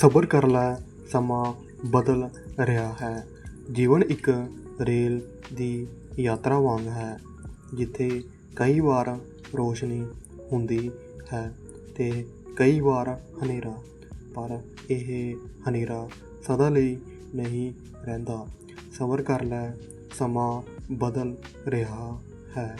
ਸਬਰ ਕਰ ਲੈ, ਸਮਾਂ ਬਦਲ ਰਿਹਾ ਹੈ। ਜੀਵਨ ਇੱਕ ਰੇਲ ਦੀ ਯਾਤਰਾ ਵਾਂਗ ਹੈ, ਜਿੱਥੇ ਕਈ ਵਾਰ ਰੋਸ਼ਨੀ ਹੁੰਦੀ ਹੈ ਤੇ ਕਈ ਵਾਰ ਹਨੇਰਾ, ਪਰ ਇਹ ਹਨੇਰਾ ਸਦਾ ਲਈ ਨਹੀਂ ਰਹਿੰਦਾ। ਸਬਰ ਕਰ ਲੈ, ਸਮਾਂ ਬਦਲ ਰਿਹਾ ਹੈ।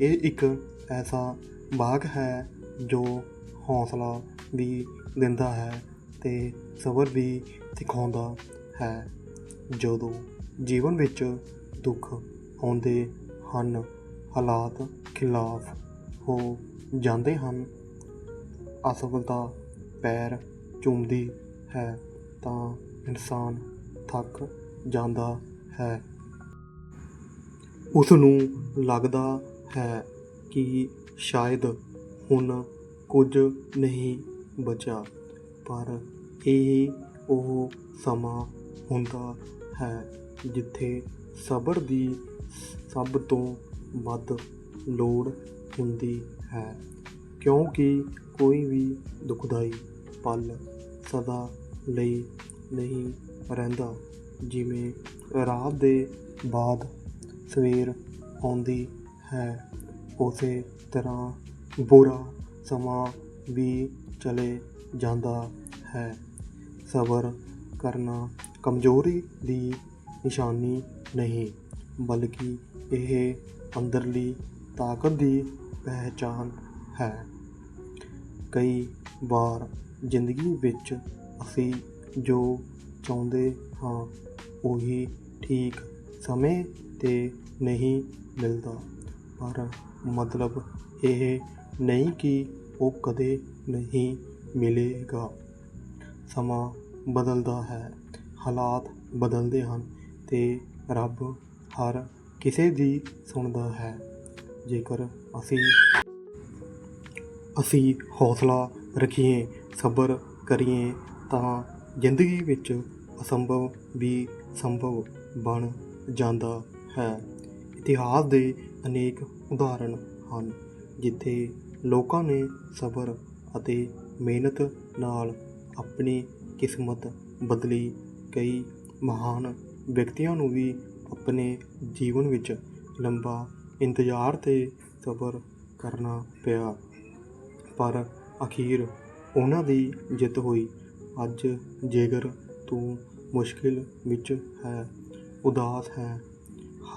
ਇਹ ਇੱਕ ਐਸਾ ਬਾਗ ਹੈ ਜੋ ਹੌਸਲਾ ਵੀ ਦਿੰਦਾ ਹੈ ਤੇ ਸਬਰ ਵੀ ਸਿਖਾਉਂਦਾ ਹੈ। ਜਦੋਂ ਜੀਵਨ ਵਿੱਚ ਦੁੱਖ ਆਉਂਦੇ ਹਨ, ਹਾਲਾਤ ਖਿਲਾਫ ਹੋ ਜਾਂਦੇ ਹਨ, ਅਸਫਲਤਾ ਪੈਰ ਚੁੰਮਦੀ ਹੈ ਤਾਂ ਇਨਸਾਨ ਥੱਕ ਜਾਂਦਾ ਹੈ। ਉਸ ਨੂੰ ਲੱਗਦਾ ਹੈ ਕਿ ਸ਼ਾਇਦ ਹੁਣ ਕੁਝ ਨਹੀਂ ਬਚਾ ਪਰ ਇਹ ਉਹ ਸਮਾਂ ਹੁੰਦਾ ਹੈ ਜਿੱਥੇ ਸਬਰ ਦੀ ਸਭ ਤੋਂ ਵੱਧ ਲੋੜ ਹੁੰਦੀ ਹੈ। ਕਿਉਂਕਿ ਕੋਈ ਵੀ ਦੁਖਦਾਈ ਪਲ ਸਦਾ ਲਈ ਨਹੀਂ ਰਹਿੰਦਾ। ਜਿਵੇਂ ਰਾਤ ਦੇ ਬਾਅਦ ਸਵੇਰ ਆਉਂਦੀ ਹੈ, ਉਸੇ ਤਰ੍ਹਾਂ ਬੁਰਾ ਸਮਾਂ ਵੀ ਚਲੇ ਜਾਂਦਾ ਹੈ। ਸਬਰ ਕਰਨਾ ਕਮਜ਼ੋਰੀ ਦੀ ਨਿਸ਼ਾਨੀ ਨਹੀਂ, ਬਲਕਿ ਇਹ ਅੰਦਰਲੀ ਤਾਕਤ ਦੀ ਪਹਿਚਾਨ ਹੈ। ਕਈ ਵਾਰ ਜ਼ਿੰਦਗੀ ਵਿੱਚ ਅਸੀਂ ਜੋ ਚਾਹੁੰਦੇ ਹਾਂ, ਉਹੀ ਠੀਕ ਸਮੇਂ ਤੇ ਨਹੀਂ ਮਿਲਦਾ। ਪਰ ਮਤਲਬ ਇਹ ਨਹੀਂ ਕਿ ਉਹ ਕਦੇ ਨਹੀਂ ਮਿਲੇਗਾ। ਸਮਾਂ ਬਦਲਦਾ ਹੈ, ਹਾਲਾਤ ਬਦਲਦੇ ਹਨ ਤੇ ਰੱਬ ਹਰ ਕਿਸੇ ਦੀ ਸੁਣਦਾ ਹੈ। ਜੇਕਰ ਅਸੀਂ ਅਸੀਂ ਹੌਸਲਾ ਰੱਖੀਏ, ਸਬਰ ਕਰੀਏ, ਤਾਂ ਜ਼ਿੰਦਗੀ ਵਿੱਚ ਅਸੰਭਵ ਵੀ ਸੰਭਵ ਬਣ ਜਾਂਦਾ ਹੈ। ਇਤਿਹਾਸ ਦੇ ਅਨੇਕ ਉਦਾਹਰਣ ਹਨ, ਜਿੱਥੇ ਲੋਕਾਂ ਨੇ ਸਬਰ ਅਤੇ ਮਿਹਨਤ ਨਾਲ ਆਪਣੀ ਕਿਸਮਤ ਬਦਲੀ। ਕਈ ਮਹਾਨ ਵਿਅਕਤੀਆਂ ਨੂੰ ਵੀ ਆਪਣੇ ਜੀਵਨ ਵਿੱਚ ਲੰਬਾ ਇੰਤਜ਼ਾਰ ਤੇ ਸਬਰ ਕਰਨਾ ਪਿਆ। ਪਰ ਅਖੀਰ ਉਹਨਾਂ ਦੀ ਜਿੱਤ ਹੋਈ। ਅੱਜ ਜੇਕਰ ਤੂੰ ਮੁਸ਼ਕਿਲ ਵਿੱਚ ਹੈ, ਉਦਾਸ ਹੈ,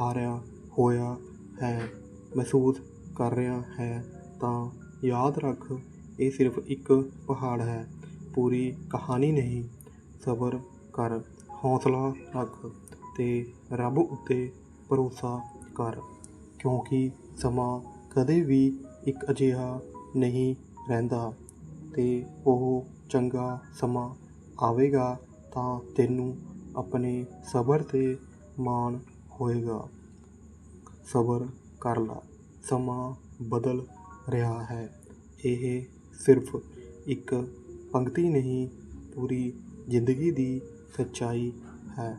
ਹਾਰਿਆ ਹੋਇਆ ਹੈ, ਮਹਿਸੂਸ ਕਰ ਰਿਹਾ ਹੈ, ਤਾਂ ਯਾਦ ਰੱਖ, ਇਹ ਸਿਰਫ ਇੱਕ ਪਹਾੜ ਹੈ। ਪੂਰੀ ਕਹਾਣੀ ਨਹੀਂ, ਸਬਰ ਕਰ, ਹੌਸਲਾ ਰੱਖ ਅਤੇ ਰੱਬ ਉੱਤੇ ਭਰੋਸਾ ਕਰ, ਕਿਉਂਕਿ ਸਮਾਂ ਕਦੇ ਵੀ ਇੱਕ ਅਜਿਹਾ ਨਹੀਂ ਰਹਿੰਦਾ ਅਤੇ ਉਹ ਚੰਗਾ ਸਮਾਂ ਆਵੇਗਾ ਤਾਂ ਤੈਨੂੰ ਆਪਣੇ ਸਬਰ ਤੇ ਮਾਣ ਹੋਏਗਾ। ਸਬਰ ਕਰ ਲਾ, ਸਮਾਂ ਬਦਲ ਰਿਹਾ ਹੈ, ਇਹ ਸਿਰਫ ਇੱਕ ਪੰਕਤੀ ਨਹੀਂ ਪੂਰੀ ਜ਼ਿੰਦਗੀ ਦੀ ਸੱਚਾਈ ਹੈ।